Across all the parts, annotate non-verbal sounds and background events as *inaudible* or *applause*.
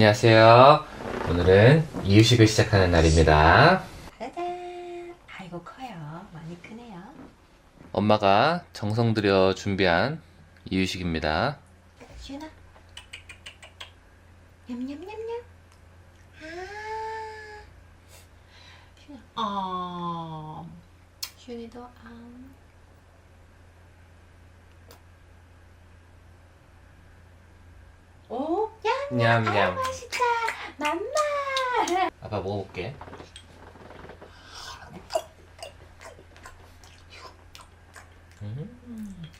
안녕하세요. 오늘은 이유식을 시작하는 날입니다. 짜잔. 아이고 커요. 많이 크네요. 엄마가 정성 들여 준비한 이유식입니다. 시윤아. 냠냠냠냠. 아. 시윤아. 아. 시윤이도 아. 오, 냠. 냠냠. 아, 맛있다. 맘마. 아빠 먹어볼게. 음.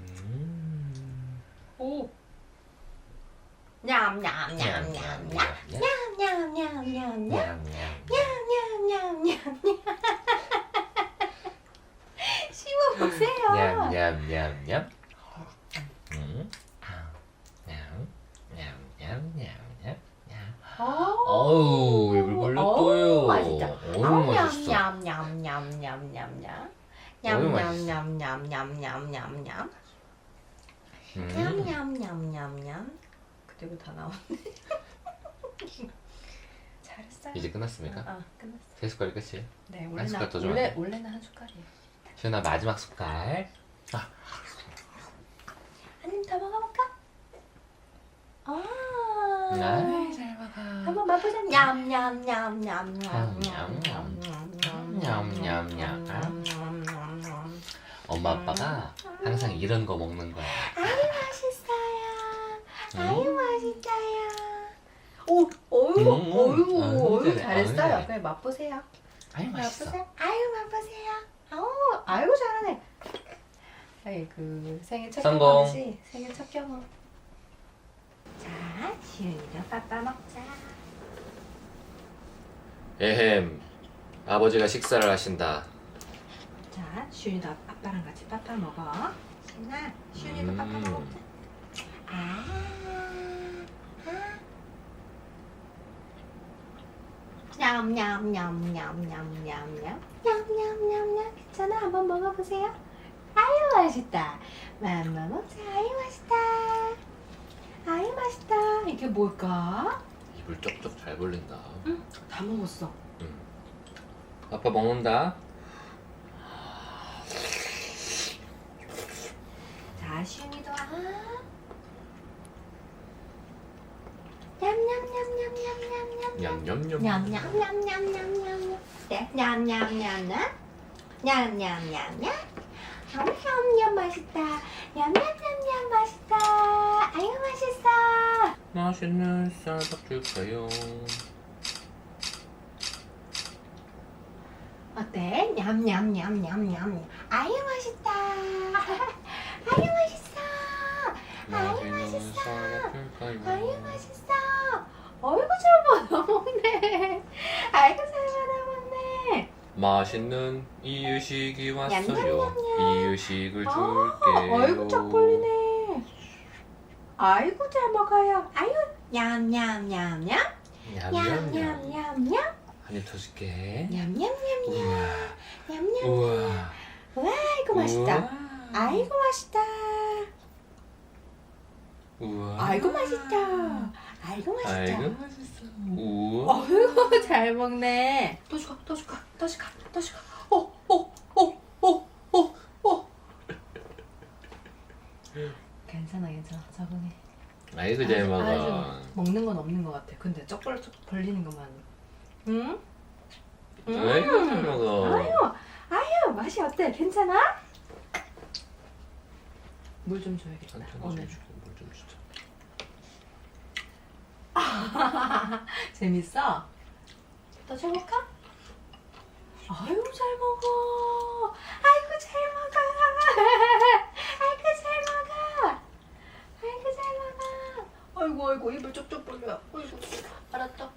음. 오. 냠냠냠냠냠. 냠냠냠냠냠. 냠냠. 냠냠냠냠. 씹어 보세요. 냠냠냠냠. 음. 냠. 냠냠냠냠. 어우, 입을 벌려 또요. 맛있다. 어우, 맛있어. 냠냠냠냠냠냠냠. 어우, 맛있어. 냠냠냠냠냠냠냠. 음. 냠냠냠냠냠. 그리고 다 나오네. 잘했어요. 이제 끝났습니까? 아, 끝났어. 세 숟갈이 끝이에요. 네, 한 원래는 숟갈 더 줘. 원래 원래는 한 숟갈이에요. 시연아 마지막 숟갈. 한입 더 먹어볼까? 아. 아이, 잘 먹어. 한번 맛보자. 냠냠냠냠냠. 냠냠냠냠. 엄마 아빠가 항상 이런 거 먹는 거야. 아유 맛있어요. 아유 음. 맛있어요. 오, 어유, 음, 어유, 아유, 어유 잘해, 잘했어요. 아유, 잘해. 그래 맛보세요. 아이 맛있어. 맛보세요. 아유 맛보세요. 아우, 아이고 잘하네. 아이 그 생일 첫 성공. 경험이지. 생일 첫 경험. 자, 지윤이도 빠빠 먹자. 에헴. 아버지가 식사를 하신다. 자, 시윤이도 아- 아빠랑 같이 빠빠 먹어. 신나, 시윤이도 빠빠 음. 먹자. 아, 아. 냠냠냠냠냠냠냠 냠냠냠냠 괜찮아 한번 먹어보세요. 아유 맛있다. 맘마 먹자. 아유 맛있다. 아유 맛있다. 이게 뭘까? 입을 쩍쩍 잘 벌린다. 응, 다 먹었어. 아빠 먹는다. 자, 시윤이도 아. 냠냠냠냠냠냠냠. 냠냠냠. 냠냠냠냠냠냠냠. 네, 냠냠냠냠. 냠냠냠냠. 냠냠냠 맛있다. 냠냠냠냠 맛있다. 아유 맛있어. 맛있는 쌀밥 줄까요? 어때? 냠냠냠냠냠. 아유 맛있다. *laughs* 아유 맛있어. 아유 맛있어. 아유 맛있어. 어이구 잘 받아먹네. *laughs* 아이고 잘 받아먹네. 맛있는 이유식이 왔어요. 냠냠냠냠. 이유식을 아, 줄게요. 아이고 쫙 벌리네. 아이고 잘 먹어요. 아유 냠냠냠냠. 냠냠냠. 냠냠냠냠. 한입 더 줄게. 냠냠냠냠. 우와. 냠냠. 우와. 아이고 맛있다. 우와. 아이고 맛있다. 우와. 아이고 맛있다. 아이고 맛있다. 아이고 맛있어. 우와. 어이구 잘 먹네. 더 줄까? 더 줄까? 더 줄까? 더 줄까? 어, 오오오오오오 *laughs* 괜찮아 괜찮아 적응해. 아이고 잘 먹어. 아주 먹는 건 없는 것 같아. 근데 쩍 벌, 쩍 벌리는 것만. 응? 음. 아이고 잘 먹어. 아유, 아유, 맛이 어때? 괜찮아? 물 좀 줘야겠다. 천천히 오늘. 좀 줄게. 물좀 주자. *laughs* 재밌어? 더 줘볼까? 아유, 잘 먹어. 아이고, 잘 먹어. *laughs* 아이고, 잘 먹어. 아이고, 잘 먹어. 아이고, 아이고, 입을 쪽쪽 벌려. 아이고, 알았다.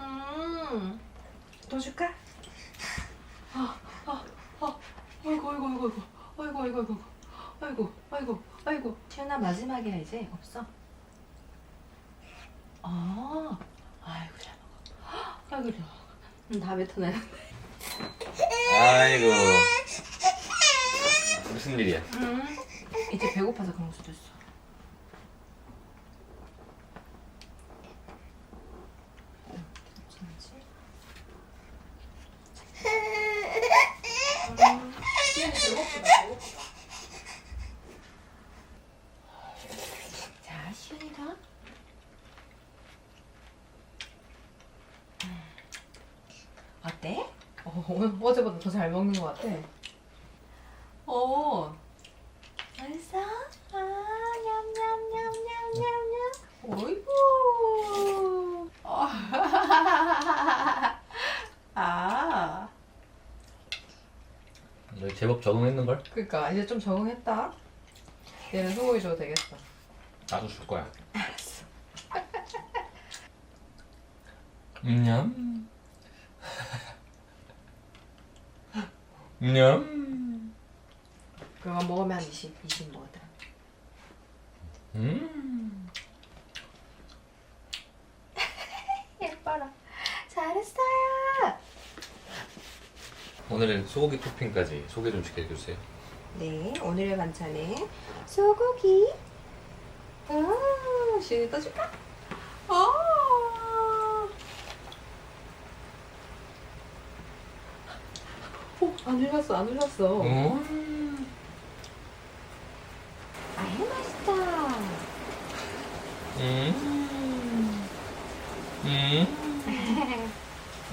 음. 더 줄까? 아, 아, 아. 아이고, 아이고, 아이고, 아이고. 아이고, 아이고, 아이고. 아이고, 아이고, 아이고. 태연아, 마지막이야, 이제. 없어. 아, 아이고, 잘 먹어. 아이고, 잘 먹어. 음, 다 뱉어내. 아이고. 무슨 일이야? 음, 이제 배고파서 그런 걸 수도 있어. 맛있다. 음. 어때? 어, 오늘 어제보다 더 잘 먹는 것 같아. 어, 맛있어? 아, 냠냠냠냠냠냠. 어이구. *laughs* 아, 너 제법 적응했는 걸? 그러니까 이제 좀 적응했다. 얘는 소고기 줘도 되겠어. 나도 줄 거야 *laughs* 알았어. 냠 냠 그거 먹으면 한 20, 20 먹었다. 음. *laughs* 예뻐라. 잘했어요. 오늘은 소고기 토핑까지 소개 좀 시켜주세요 네, 오늘의 반찬은 소고기. 아, 신이 떠줄까? 안 흘렸어, 안 흘렸어. 음. 아유, 맛있다. 음. 음.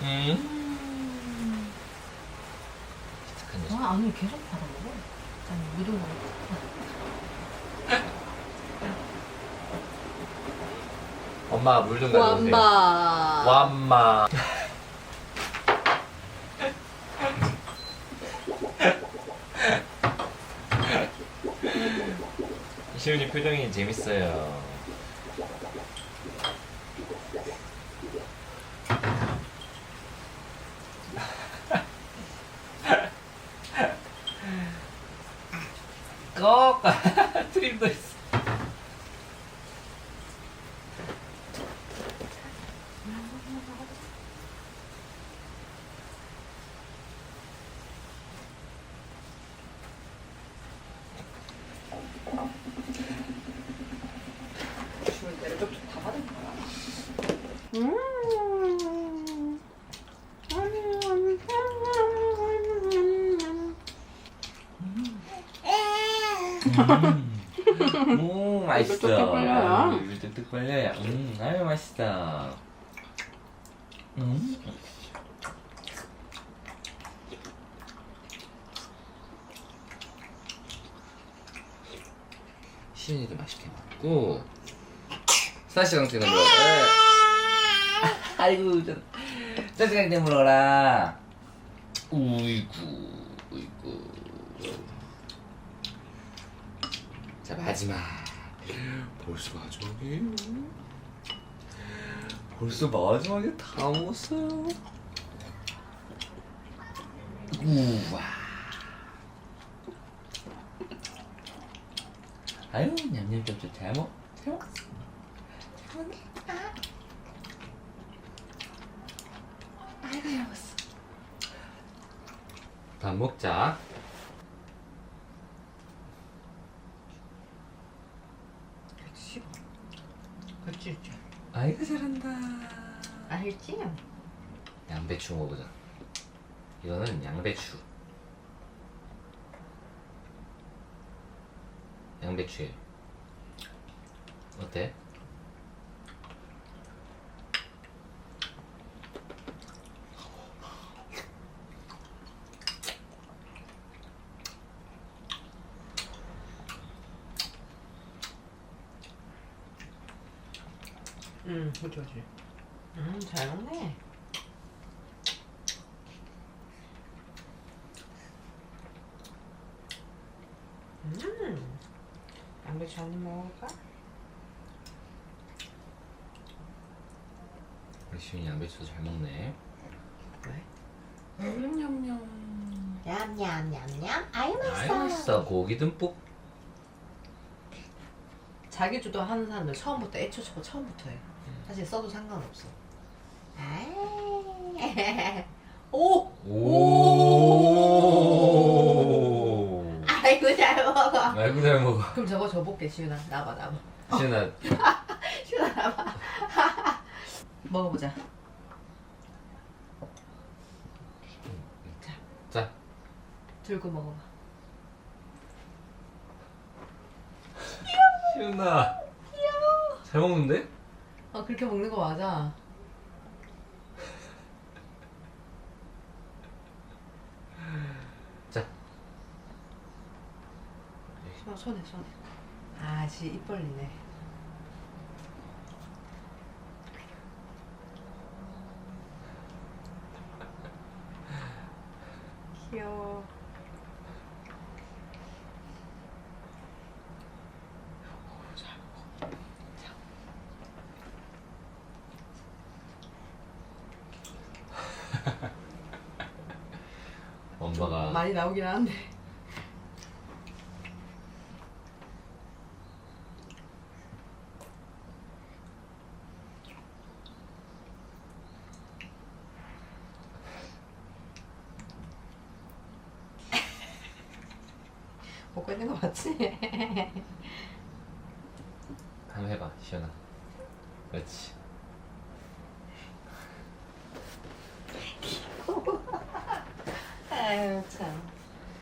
음. 착한 녀석 와, 안을 계속 받아먹어. 아니, 위로 엄마가 물좀 가져오세요 완바. 완마 시윤이 표정이 재밌어요. 꼭 *laughs* 트림도 있어 주문 대로 쪽쪽 다 받은 거야. 음. 음, 맛있어. 뚝뚝 걸려요. 입을 뚝뚝 걸려요. 음, 아유 맛있다. 음. 시윤이도 맛있게 먹고 사시강증 물어. 아이고 좀 사시강증 물어라. 우이구 우이구. 자 마지막. 벌써 마지막이에요. 벌써 마지막에 다 먹었어요. 우와. 아유 냠냠냠냠. 잘 먹, 잘 먹었어 잘 먹었어 아이고 잘 먹었어 밥 먹자. 그치, 그치. 아이고 잘한다 알지? 양배추 먹어보자. 이거는 양배추. 양배추에 어때? 응, 그치. 음, 잘 먹네. 음, 양배추 한입 먹어볼까? 우리 시윤이 양배추 잘 먹네. 왜? 냠냠냠. 냠냠냠냠. 아유, 아이 맛있어. 맛있어. 고기 듬뿍. 자기 주도 하는 사람들 처음부터 애초초고 처음부터 해. 사실 써도 상관없어. 아이. 오! 오. 아이고, 잘 먹어. 아이고 잘 먹어. 그럼 저거 줘볼게, 시윤아. 나봐, 나봐. 시윤아 *laughs* 시윤아, 나봐. *laughs* 먹어보자. 자 들고 먹어봐. 시윤아. 잘 먹는데? 아 그렇게 먹는 거 맞아. *laughs* 자 손, 손에 손에. 아, 지 입 벌리네. *laughs* 귀여워. 엄마가 많이 나오긴 하는데. *laughs* 먹고 있는 거 맞지? *laughs* 한번 해봐 시연아 그렇지 아유 참.